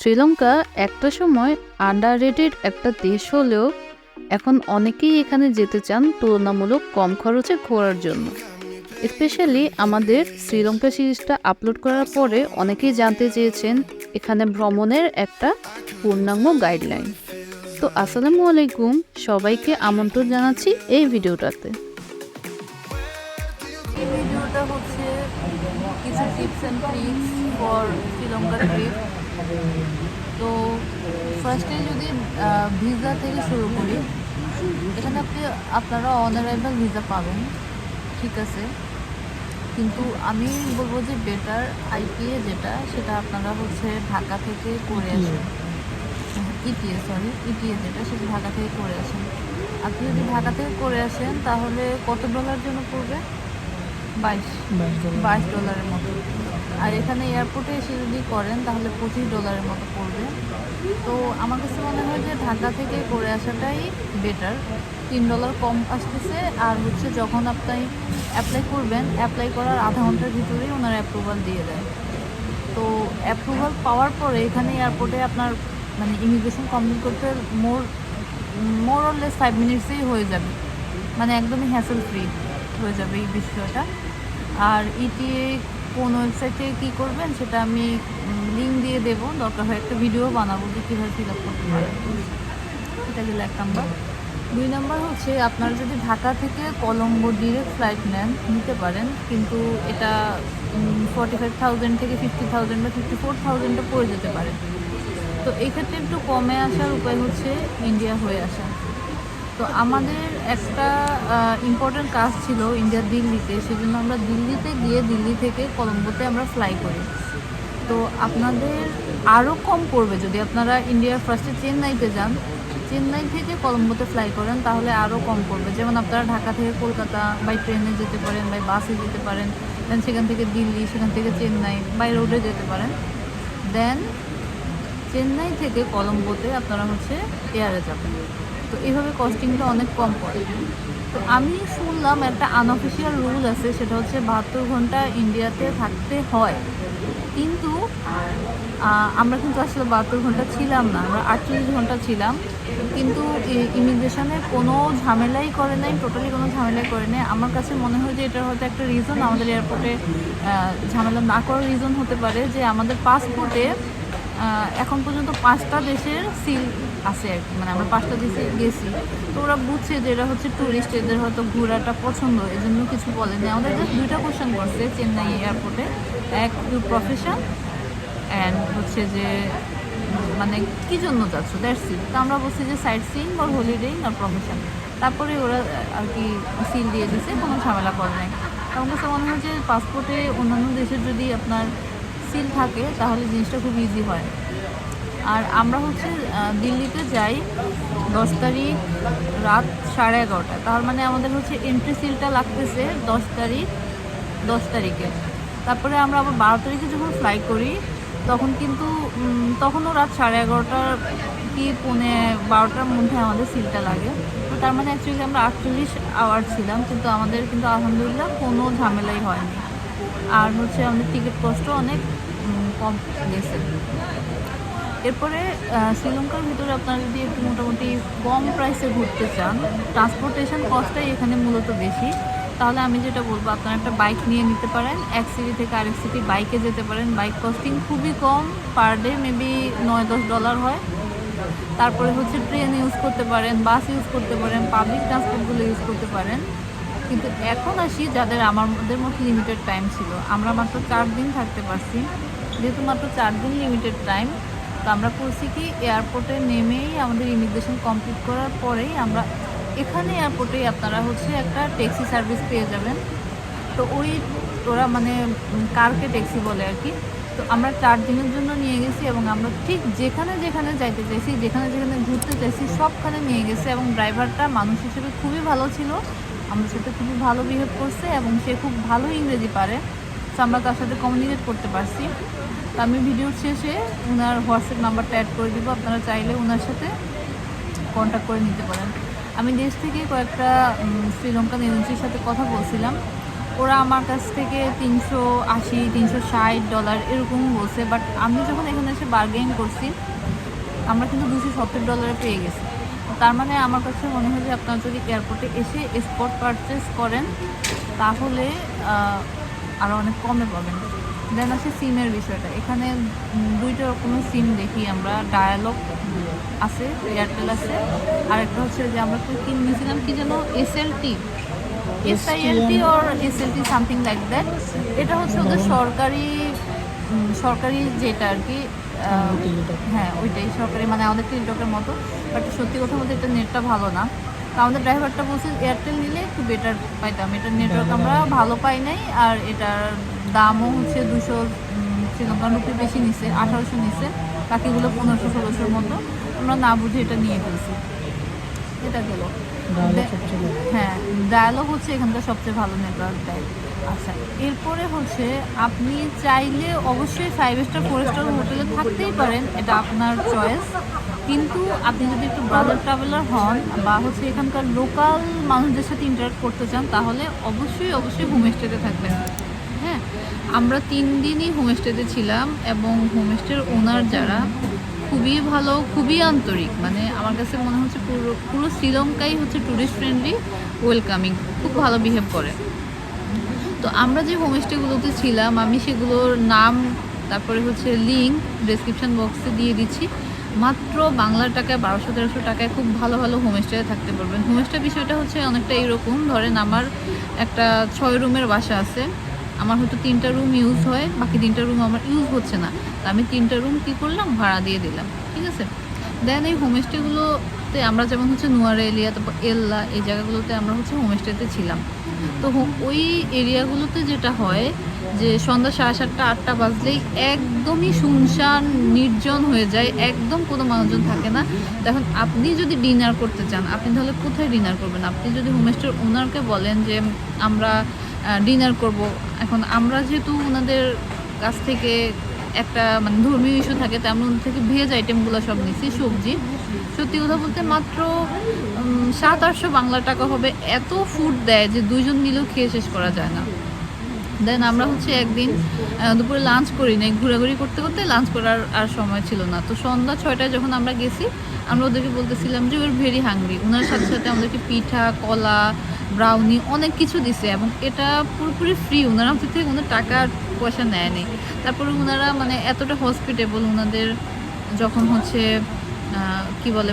শ্রীলঙ্কা একটা সময় under rated একটা দেশ হলেও এখন অনেকেই এখানে যেতে চান তুলনামূলক কম খরচে ঘোরার জন্য। স্পেশালি আমাদের শ্রীলঙ্কা সিরিজটা আপলোড করার পরে অনেকেই জানতে চেয়েছেন এখানে ভ্রমণের একটা পূর্ণাঙ্গ গাইডলাইন তো আসসালামু আলাইকুম, সবাইকে আমন্ত্রণ জানাচ্ছি এই ভিডিওটাতে। Tips and tricks for Sri Lanka trip তো ফার্স্টে যদি ভিসা থেকে শুরু করি এখানে আপনি আপনারা অনারাইভাল ভিসা পাবেন ঠিক আছে? কিন্তু আমি বলব যে বেটার আইপিএ যেটা সেটা আপনারা হচ্ছে ঢাকা থেকে করে আসেন। ইটিএ সরি ইটিএ যেটা সেটা ঢাকা থেকে করে আসেন। আপনি যদি ঢাকা থেকে করে আসেন তাহলে কত ডলার জন্য পড়বে? বাইশ। বাইশ ডলারের মতো। আর এখানে এয়ারপোর্টে এসে যদি করেন, তাহলে পঁচিশ ডলারের মতো পড়বে। তো আমার কাছে মনে হয় যে ঢাকা থেকে করে আসাটাই বেটার তিন ডলার কম আসতেছে, আর হচ্ছে যখন আপনি অ্যাপ্লাই করবেন অ্যাপ্লাই করার আধা ঘণ্টার ভিতরেই ওনারা অ্যাপ্রুভাল দিয়ে দেয়। তো অ্যাপ্রুভাল পাওয়ার পরে এখানে এয়ারপোর্টে আপনার মানে ইমিগ্রেশন কমপ্লিট করতে মোর মোর অরলেস ফাইভ মিনিটসেই হয়ে যাবে। মানে একদমই হ্যাসেল ফ্রি হয়ে যাবে এই বিষয়টা। আর ইটিএ কোন ওয়েবসাইটে কী করবেন সেটা আমি লিঙ্ক দিয়ে দেবো। দরকার হয় একটা ভিডিও বানাবো যে কীভাবে ফিল আপ করতে পারেন এটা গেলে এক নাম্বার দুই নাম্বার হচ্ছে, আপনারা যদি ঢাকা থেকে কলম্বো ডিরেক্ট ফ্লাইট নেন, নিতে পারেন। কিন্তু এটা ফর্টি ফাইভ থাউজেন্ড থেকে ফিফটি থাউজেন্ড বা ফিফটি ফোর থাউজেন্ডও পড়ে যেতে পারে। তো এই ক্ষেত্রে একটু কমে আসার উপায় হচ্ছে ইন্ডিয়া হয়ে আসা। তো আমাদের একটা ইম্পর্ট্যান্ট কাজ ছিল ইন্ডিয়া দিল্লিতে, সেজন্য আমরা দিল্লিতে গিয়ে দিল্লি থেকে কলম্বোতে আমরা ফ্লাই করি। তো আপনাদের আরও কম পড়বে, যদি আপনারা ইন্ডিয়ার ফার্স্টে চেন্নাইতে যান, চেন্নাই থেকে কলম্বোতে ফ্লাই করেন, তাহলে আরও কম পড়বে। যেমন আপনারা ঢাকা থেকে কলকাতা বাই ট্রেনে যেতে পারেন বাই বাসে যেতে পারেন দেন সেখান থেকে দিল্লি, সেখান থেকে চেন্নাই বাই রোডে যেতে পারেন। দেন চেন্নাই থেকে কলম্বোতে আপনারা হচ্ছে এয়ারে যাবেন। তো এইভাবে কস্টিংটা অনেক কম পড়ে। তো আমি শুনলাম একটা আনঅফিসিয়াল রুল আছে, সেটা হচ্ছে বাহাত্তর ঘণ্টা ইন্ডিয়াতে থাকতে হয়। কিন্তু আমরা কিন্তু আসলে বাহাত্তর ঘণ্টা ছিলাম না, আমরা আটচল্লিশ ঘণ্টা ছিলাম। কিন্তু ইমিগ্রেশনে কোনো ঝামেলাই করে নাই টোটালি কোনো ঝামেলাই করে নাই। আমার কাছে মনে হয় যে এটার হয়তো একটা রিজন আমাদের এয়ারপোর্টে ঝামেলা না করার রিজন হতে পারে যে আমাদের পাসপোর্টে এখন পর্যন্ত পাঁচটা দেশের সিল আছে আর কি মানে আমরা পাঁচটা দেশে গেছি। তো ওরা বুঝছে যে এরা হচ্ছে ট্যুরিস্ট এদের হয়তো ঘোরাটা পছন্দ এই জন্য কিছু বলেনি আমাদের জাস্ট দুইটা কোশ্চেন করছে, চেন্নাই এয়ারপোর্টে এক ইউ প্রফেশন অ্যান্ড হচ্ছে যে মানে কী জন্য যাচ্ছ? দ্যাটস ইট তো আমরা বলছি যে সাইট সিইং বা হলিডেইং আর প্রফেশন তারপরে ওরা আর কি সিল দিয়ে দিছে কোনো ঝামেলা করে নাই। আমার কাছে মনে হয় যে পাসপোর্টে অন্যান্য দেশের যদি আপনার সিল থাকে, তাহলে জিনিসটা খুব ইজি হয়। আর আমরা হচ্ছে দিল্লিতে যাই দশ তারিখ রাত সাড়ে এগারোটা। তার মানে আমাদের হচ্ছে এন্ট্রি সিলটা লাগতেছে দশ তারিখ, দশ তারিখে। তারপরে আমরা আবার বারো তারিখে যখন ফ্লাই করি, তখন কিন্তু তখনও রাত সাড়ে এগারোটার কি পৌনে বারোটার মধ্যে আমাদের সিলটা লাগে। তো তার মানে অ্যাকচুয়ালি আমরা আটচল্লিশ আওয়ার ছিলাম, কিন্তু আমাদের কিন্তু আলহামদুলিল্লাহ কোনো ঝামেলাই হয়নি। আর হচ্ছে আমাদের টিকিট কষ্ট অনেক কম গেছে। এরপরে শ্রীলঙ্কার ভিতরে আপনারা যদি একটু মোটামুটি কম প্রাইসে ঘুরতে চান ট্রান্সপোর্টেশন কস্টটাই এখানে মূলত বেশি। তাহলে আমি যেটা বলব, আপনারা একটা বাইক নিয়ে নিতে পারেন, এক সিটি থেকে আরেক সিটি বাইকে যেতে পারেন। বাইক কস্টিং খুবই কম পার ডে মেবি নয় দশ ডলার হয়। তারপরে হচ্ছে ট্রেন ইউজ করতে পারেন বাস ইউজ করতে পারেন পাবলিক ট্রান্সপোর্টগুলো ইউজ করতে পারেন। কিন্তু এখন আসি যাদের আমাদের মতো লিমিটেড টাইম ছিল। আমরা মাত্র চার দিন থাকতে পারছি। যেহেতু মাত্র চার দিন লিমিটেড টাইম তো আমরা করছি কি এয়ারপোর্টে নেমেই আমাদের ইমিগ্রেশন কমপ্লিট করার পরেই আমরা এখানে এয়ারপোর্টেই আপনারা হচ্ছে একটা ট্যাক্সি সার্ভিস পেয়ে যাবেন। তো ওই ওরা মানে কারকে ট্যাক্সি বলে আর কি। তো আমরা চার দিনের জন্য নিয়ে গেছি এবং আমরা ঠিক যেখানে যেখানে যাইতে চাইছি, যেখানে যেখানে ঘুরতে চাইছি, সবখানে নিয়ে গেছে এবং ড্রাইভারটা মানুষ হিসেবে খুবই ভালো ছিল। আমার সাথে খুবই ভালো বিহেভ করছে এবং সে খুব ভালো ইংরেজি পারে। তো আমরা তার সাথে কমিউনিকেট করতে পারছি। তো আমি ভিডিওর শেষে ওনার হোয়াটসঅ্যাপ নাম্বারটা অ্যাড করে দিব। আপনারা চাইলে ওনার সাথে কন্ট্যাক্ট করে নিতে পারেন। আমি দেশ থেকে কয়েকটা শ্রীলঙ্কান এজেন্সির সাথে কথা বলছিলাম। ওরা আমার কাছ থেকে তিনশো আশি, তিনশো ষাট ডলার এরকম বলছে। বাট আমি যখন এখানে এসে বার্গেন করছি, আমরা কিন্তু দুশো সত্তর ডলারে পেয়ে গেছি। তার মানে আমার কাছে মনে হয় যে আপনারা যদি এয়ারপোর্টে এসে স্পট পারচেস করেন তাহলে আরও অনেক কমে পাবেন। দেন আছে সিমের বিষয়টা। এখানে দুইটা রকমের সিম দেখি আমরা। ডায়ালগ আছে এয়ারটেল আছে। আর একটা হচ্ছে যে আমরা কি নিয়েছিলাম কি যেন S L T SILT or SLT something like that এটা হচ্ছে ওদের সরকারি সরকারি যেটা আর কি হ্যাঁ ওইটাই সরকারি মানে আমাদের টেলিটকের মতো। বাট সত্যি কথা বলতে এটা নেটটা ভালো না। তো আমাদের ড্রাইভারটা বলছে এয়ারটেল নিলে একটু বেটার পাইতাম। এটার নেটওয়ার্ক আমরা ভালো পাই নাই আর এটার দামও হচ্ছে দুশো শ্রীলঙ্কার রুপি বেশি নিছে আঠারোশো নিছে। বাকিগুলো পনেরোশো ষোলোশোর মতো। আমরা না বুঝে এটা নিয়ে ফেলছি। এটা গেল। হ্যাঁ ডায়ালগ হচ্ছে এখানকার সবচেয়ে ভালো নেটওয়ার্ক দেয়। আচ্ছা এরপরে হচ্ছে আপনি চাইলে অবশ্যই ফাইভ স্টার ফোর স্টার হোটেলে থাকতেই পারেন এটা আপনার চয়েস কিন্তু আপনি যদি একটু ব্রাদার ট্রাভেলার হন বা হচ্ছে এখানকার লোকাল মানুষদের সাথে ইন্টারাক্ট করতে চান তাহলে অবশ্যই অবশ্যই হোমস্টেতে থাকবেন। হ্যাঁ আমরা তিন দিনই হোমস্টেতে ছিলাম এবং হোমস্টের ওনার যারা খুবই ভালো, খুবই আন্তরিক। মানে আমার কাছে মনে হচ্ছে পুরো পুরো শ্রীলঙ্কাই হচ্ছে ট্যুরিস্ট ফ্রেন্ডলি ওয়েলকামিং খুব ভালো বিহেভ করে। তো আমরা যে হোমস্টেগুলোতে ছিলাম, আমি সেগুলোর নাম, তারপরে হচ্ছে লিঙ্ক ডেসক্রিপশন বক্সে দিয়ে দিচ্ছি। মাত্র বাংলার টাকায়, বারোশো, তেরোশো টাকায় খুব ভালো ভালো হোমস্টে থাকতে পারবেন। হোমস্টে বিষয়টা হচ্ছে অনেকটা এরকম। ধরেন আমার একটা ছয় রুমের বাসা আছে। আমার হয়তো তিনটা রুম ইউজ হয়, বাকি তিনটা রুম আমার ইউজ হচ্ছে না। তো আমি তিনটা রুম কী করলাম? ভাড়া দিয়ে দিলাম, ঠিক আছে? দেন এই হোমস্টেগুলোতে আমরা যেমন হচ্ছে নোয়ারা এলিয়া তারপর এল্লা, এই জায়গাগুলোতে আমরা হচ্ছে হোমস্টেতে ছিলাম। তো ওই এরিয়াগুলোতে যেটা হয় যে সন্ধ্যা সাড়ে সাতটা, আটটা বাজলেই একদমই শুনশান নির্জন হয়ে যায়, একদম কোনো মানুষজন থাকে না। তখন আপনি যদি ডিনার করতে চান, আপনি তাহলে কোথায় ডিনার করবেন? আপনি যদি হোমস্টের ওনারকে বলেন যে আমরা ডিনার করব। এখন আমরা যেহেতু ওনাদের কাছ থেকে একটা মানে ধর্মীয় ইস্যু থাকে তেমন থেকে ভেজ আইটেমগুলো সব নিচ্ছি সবজি। সত্যি কথা বলতে মাত্র সাত আটশো বাংলা টাকা হবে। এত ফুড দেয় যে দুজন মিলেও খেয়ে শেষ করা যায় না। দেন আমরা হচ্ছে একদিন দুপুরে লাঞ্চ করি নাই, ঘোরাঘুরি করতে করতে লাঞ্চ করার আর সময় ছিল না। তো সন্ধ্যা ছয়টায় যখন আমরা গেছি, আমরা ওদেরকে বলতেছিলাম যে ওর ভেরি হাংরি ওনার সাথে সাথে আমাদেরকে পিঠা, কলা ব্রাউনি অনেক কিছু দিছে এবং এটা পুরোপুরি ফ্রি ওনারা আমাদের থেকে কোনো টাকা পয়সা নেয়নি। তারপরে ওনারা মানে এতটা হসপিটেবল ওনাদের যখন হচ্ছে কি বলে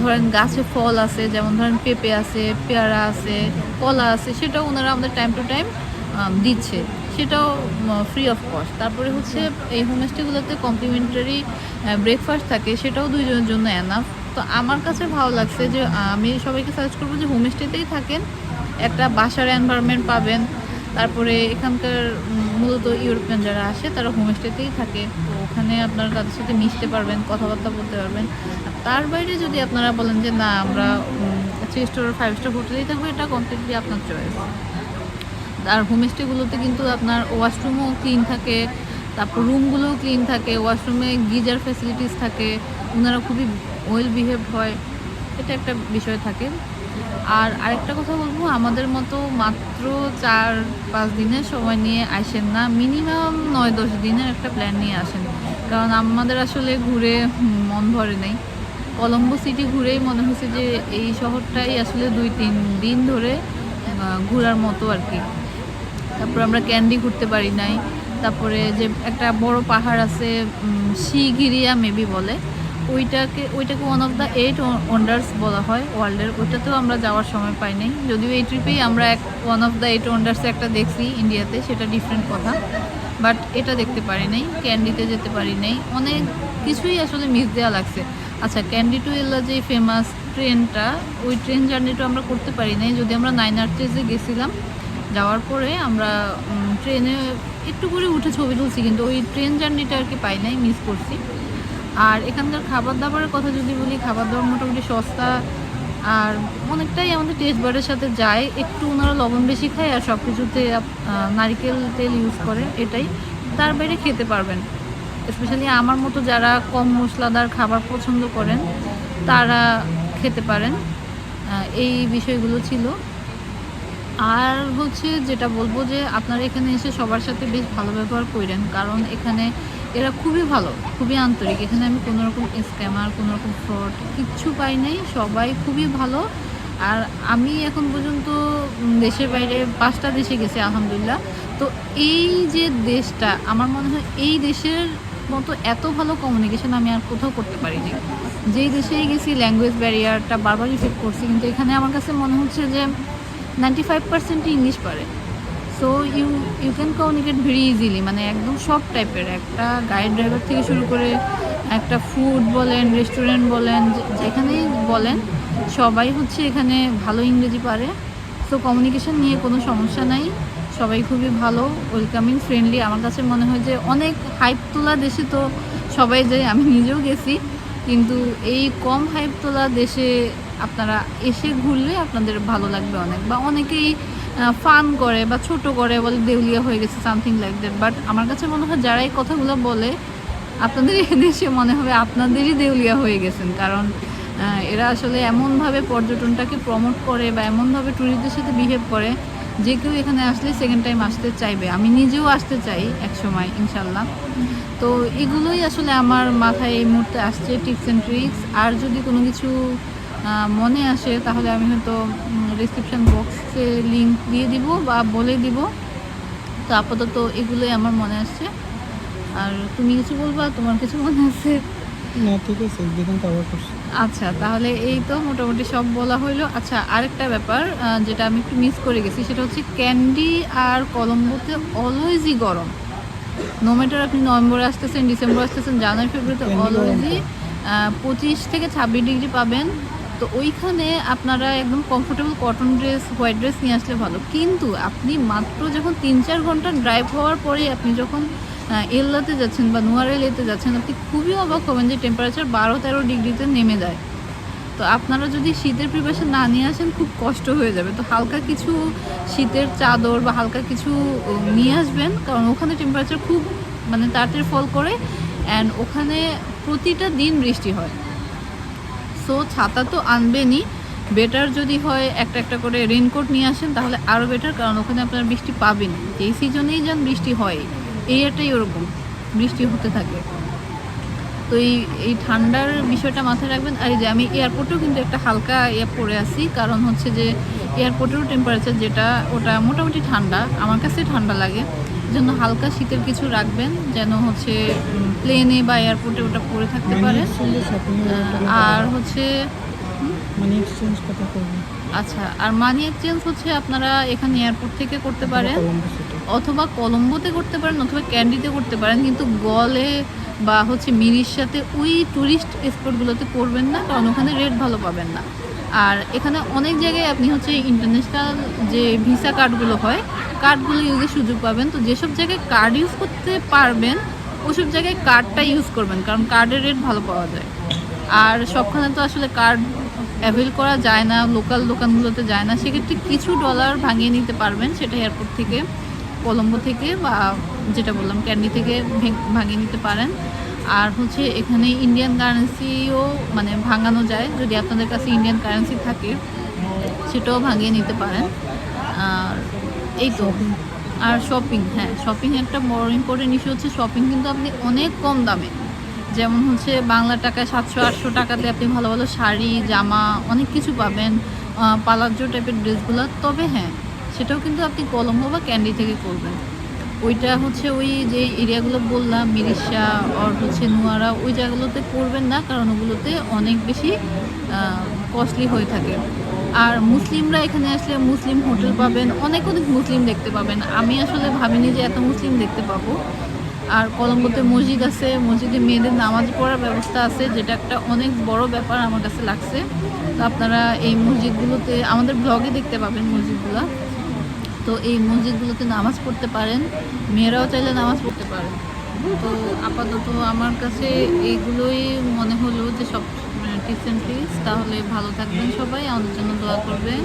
ধরেন গাছে ফল আছে, যেমন ধরেন পেঁপে আছে, পেয়ারা আছে, কলা আছে, সেটাও ওনারা আমাদের টাইম টু টাইম দিচ্ছে, সেটাও ফ্রি অফ কস্ট তারপরে হচ্ছে এই হোমস্টেগুলোতে কমপ্লিমেন্টারি ব্রেকফাস্ট থাকে, সেটাও দুইজনের জন্য এনাফ তো আমার কাছে ভালো লাগছে যে, আমি সবাইকে সাজেস্ট করব যে হোমস্টেতেই থাকেন, একটা বাসার এনভায়রনমেন্ট পাবেন। তারপরে এখানকার মূলত ইউরোপিয়ান যারা আসে, তারা হোমস্টেতেই থাকে। তো ওখানে আপনারা তাদের সাথে মিশতে পারবেন, কথাবার্তা বলতে পারবেন। তার বাইরে যদি আপনারা বলেন যে, না, আমরা থ্রি স্টার ফাইভ স্টার হোটেলেই থাকব, এটা কমপ্লিটলি আপনার চয়েস আর হোমস্টেগুলোতে কিন্তু আপনার ওয়াশরুমও ক্লিন থাকে, তারপর রুমগুলোও ক্লিন থাকে ওয়াশরুমে গিজার ফ্যাসিলিটিস থাকে ওনারা খুবই ওয়েল বিহেভ হয়, এটা একটা বিষয় থাকে। আর আরেকটা কথা বলব, আমাদের মতো মাত্র চার, পাঁচ দিনের সময় নিয়ে আসেন না মিনিমাম নয় দশ দিনের একটা প্ল্যান নিয়ে আসেন। কারণ আমাদের আসলে ঘুরে মন ভরে নেই। কলম্বো সিটি ঘুরেই মনে হচ্ছে যে এই শহরটাই আসলে দুই তিন দিন ধরে ঘোরার মতো আর কি। তারপর আমরা ক্যান্ডি ঘুরতে পারি নাই। তারপরে যে একটা বড় পাহাড় আছে শিগিরিয়া মেবি বলে। ওইটাকে ওইটাকে one of the eight wonders বলা হয় ওয়ার্ল্ডের। ওইটাতেও আমরা যাওয়ার সময় পাই নাই। যদিও এই ট্রিপেই আমরা এক ওয়ান অফ দ্য এইট ওয়ান্ডার্সে একটা দেখছি ইন্ডিয়াতে সেটা ডিফারেন্ট কথা। বাট এটা দেখতে পারি নাই, ক্যান্ডিতে যেতে পারি নাই। অনেক কিছুই আসলে মিস দেওয়া লাগছে। আচ্ছা ক্যান্ডি টু এল্লা যে ফেমাস ট্রেনটা ওই ট্রেন জার্নিটা আমরা করতে পারি নাই। যদি আমরা নাইন আর্টেজে গেছিলাম যাওয়ার পরে আমরা ট্রেনে একটু করে উঠে ছবি তুলছি, কিন্তু ওই ট্রেন জার্নিটা আর কি পাই নাই মিস করছি। আর এখানকার খাবার দাবারের কথা যদি বলি খাবার দাবার মোটামুটি সস্তা, আর অনেকটাই আমাদের টেস্ট বারের সাথে যায়। একটু ওনারা লবণ বেশি খায় আর সব কিছুতে নারিকেল তেল ইউজ করে, এটাই। তার বাইরে খেতে পারবেন। স্পেশালি আমার মতো যারা কম মশলাদার খাবার পছন্দ করেন, তারা খেতে পারেন। এই বিষয়গুলো ছিল। আর হচ্ছে যেটা বলব যে আপনারা এখানে এসে সবার সাথে বেশ ভালো ব্যবহার করেন, কারণ এখানে এরা খুবই ভালো, খুবই আন্তরিক। এখানে আমি কোনো রকম স্ক্যামার, কোনো রকম ফ্রড কিচ্ছু পাই নাই, সবাই খুবই ভালো। আর আমি এখন পর্যন্ত দেশের বাইরে পাঁচটা দেশে গেছি, আলহামদুলিল্লাহ। তো এই যে দেশটা, আমার মনে হয় এই দেশের মতো এত ভালো কমিউনিকেশন আমি আর কোথাও করতে পারিনি। যেই দেশেই গেছি ল্যাঙ্গুয়েজ ব্যারিয়ারটা বারবার ইফেক্ট করছি, কিন্তু এখানে আমার কাছে মনে হচ্ছে যে নাইনটি ফাইভ পার্সেন্টই ইংলিশ পারে so you you can communicate very easily মানে একদম সব টাইপের একটা গাইড ড্রাইভার থেকে শুরু করে একটা ফুড বলেন রেস্টুরেন্ট বলেন, যেখানেই বলেন, সবাই হচ্ছে এখানে ভালো ইংরেজি পারে। সো কমিউনিকেশন নিয়ে কোনো সমস্যা নাই। সবাই খুবই ভালো ওয়েলকামিং ফ্রেন্ডলি আমার কাছে মনে হয় যে অনেক হাইপ তোলা দেশে তো সবাই যায়। আমি নিজেও গেছি। কিন্তু এই কম হাইপ তোলা দেশে আপনারা এসে ঘুরলে আপনাদের ভালো লাগবে অনেক। বা অনেকেই ফান করে বা ছোট করে বলে দেউলিয়া হয়ে গেছে সামথিং লাইক দ্যাট বাট আমার কাছে মনে হয় যারা এই কথাগুলো বলে, আপনাদের দেশে মনে হবে আপনাদেরই দেউলিয়া হয়ে গেছেন। কারণ এরা আসলে এমনভাবে পর্যটনটাকে প্রমোট করে বা এমনভাবে ট্যুরিস্টদের সাথে বিহেভ করে, যে কেউ এখানে আসলে সেকেন্ড টাইম আসতে চাইবে। আমি নিজেও আসতে চাই এক সময় ইনশাল্লাহ তো এগুলোই আসলে আমার মাথায় এই মুহূর্তে আসছে টিপস অ্যান্ড ট্রিক্স আর যদি কোনো কিছু মনে আসে তাহলে আমি হয়তো রিসেপশন বক্সে লিঙ্ক দিয়ে দিব বা বলে দিব। তো আপাতত এগুলোই আমার মনে আসছে। আর তুমি কিছু বলবা? তোমার কিছু মনে আছে? না ঠিক আছে কভার করছি। আচ্ছা তাহলে এই তো মোটামুটি সব বলা হইল। আচ্ছা আরেকটা ব্যাপার যেটা আমি একটু মিস করে গেছি সেটা হচ্ছে ক্যান্ডি আর কলম্বোতে অলওয়েজই গরম। নো ম্যাটার আপনি নভেম্বরে আসতেছেন ডিসেম্বর আসতেছেন জানুয়ারি ফেব্রুয়ারিতে অলওয়েজই পঁচিশ থেকে ছাব্বিশ ডিগ্রি পাবেন। তো ওইখানে আপনারা একদম comfortable cotton dress white dress নিয়ে আসলে ভালো। কিন্তু আপনি মাত্র যখন তিন চার ঘণ্টা ড্রাইভ হওয়ার পরে আপনি যখন এল্লাতে যাচ্ছেন বা নোয়ারেলিতে যাচ্ছেন, আপনি খুবই অবাক হবেন যে টেম্পারেচার বারো তেরো ডিগ্রিতে নেমে যায়। তো আপনারা যদি শীতের প্রিপারেশন না নিয়ে আসেন, খুব কষ্ট হয়ে যাবে। তো হালকা কিছু শীতের চাদর বা হালকা কিছু নিয়ে আসবেন, কারণ ওখানে টেম্পারেচার খুব মানে তাড়াতাড়ি ফল করে অ্যান্ড ওখানে প্রতিটা দিন বৃষ্টি হয়। সো ছাতা তো আনবেনই। বেটার যদি হয় একটা একটা করে রেনকোট নিয়ে আসেন, তাহলে আরও বেটার কারণ ওখানে আপনারা বৃষ্টি পাবেন। যেই সিজনেই যান বৃষ্টি হয়, এই এটাই ওরকম, বৃষ্টি হতে থাকে। তো এই এই ঠান্ডার বিষয়টা মাথায় রাখবেন। আর এই যে আমি এয়ারপোর্টেও কিন্তু একটা হালকা ইয়ে পরে আসি কারণ হচ্ছে যে এয়ারপোর্টেরও টেম্পারেচার যেটা, ওটা মোটামুটি ঠান্ডা। আমার কাছে ঠান্ডা লাগে। জন্য হালকা শীতের কিছু রাখবেন, যেন হচ্ছে প্লেনে বা এয়ারপোর্টে ওটা পরে থাকতে পারে। আর হচ্ছে মানি এক্সচেঞ্জ কথা করবেন আচ্ছা আর মানি এক্সচেঞ্জ হচ্ছে আপনারা এখানে এয়ারপোর্ট থেকে করতে পারেন। অথবা কলম্বোতে করতে পারেন অথবা ক্যান্ডিতে করতে পারেন কিন্তু গলে বা হচ্ছে মিরির সাথে ওই ট্যুরিস্ট স্পটগুলোতে করবেন না কারণ ওখানে রেট ভালো পাবেন না। আর এখানে অনেক জায়গায় আপনি হচ্ছে ইন্টারন্যাশনাল যে ভিসা কার্ডগুলো হয় কার্ডগুলো ইউজের সুযোগ পাবেন। তো যেসব জায়গায় কার্ড ইউজ করতে পারবেন ওসব জায়গায় কার্ডটা ইউজ করবেন, কারণ কার্ডের রেট ভালো পাওয়া যায়। আর সবখানে তো আসলে কার্ড অ্যাভেল করা যায় না লোকাল দোকানগুলোতে যায় না। সেক্ষেত্রে কিছু ডলার ভাঙিয়ে নিতে পারবেন, সেটা এয়ারপোর্ট থেকে কলম্বো থেকে বা যেটা বললাম ক্যান্ডি থেকে ভেঙ- ভাঙিয়ে নিতে পারেন। আর হচ্ছে এখানে ইন্ডিয়ান কারেন্সিও মানে ভাঙানো যায়, যদি আপনাদের কাছে ইন্ডিয়ান কারেন্সি থাকে, সেটাও ভাঙিয়ে নিতে পারেন। আর এই তো। আর শপিং হ্যাঁ শপিং একটা বড় ইম্পর্টেন্ট ইস্যু হচ্ছে শপিং কিন্তু আপনি অনেক কম দামে। যেমন হচ্ছে বাংলা টাকায় সাতশো, আটশো টাকাতে আপনি ভালো ভালো শাড়ি, জামা অনেক কিছু পাবেন পালাজ্জো টাইপের ড্রেসগুলো। তবে হ্যাঁ সেটাও কিন্তু আপনি কলম্বো বা ক্যান্ডি থেকে করবেন। ওইটা হচ্ছে ওই যে এরিয়াগুলো বললাম মিরিশা আর হচ্ছে নোয়ারা ওই জায়গাগুলোতে করবেন না, কারণ ওগুলোতে অনেক বেশি কস্টলি হয়ে থাকে। আর মুসলিমরা এখানে আসলে মুসলিম হোটেল পাবেন, অনেক অনেক মুসলিম দেখতে পাবেন। আমি আসলে ভাবিনি যে এত মুসলিম দেখতে পাবো। আর কলম্বোতে মসজিদ আছে, মসজিদে মেয়েদের নামাজ পড়ার ব্যবস্থা আছে, যেটা একটা অনেক বড় ব্যাপার আমার কাছে লাগছে। তো আপনারা এই মসজিদগুলোতে, আমাদের ব্লগে দেখতে পাবেন মসজিদগুলো। তো এই মসজিদগুলোতে নামাজ পড়তে পারেন, মেয়েরাও চাইলে নামাজ পড়তে পারেন তো আপাতত আমার কাছে এইগুলোই মনে হলো যে সব টিপস ট্রিক্স তাহলে ভালো থাকবেন সবাই, আমাদের জন্য দোয়া করবেন।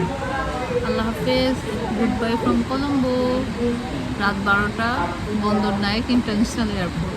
আল্লাহ হাফেজ। গুড বাই ফ্রম কলম্বো রাত বারোটা, বন্দর নায়ক ইন্টারন্যাশনাল এয়ারপোর্ট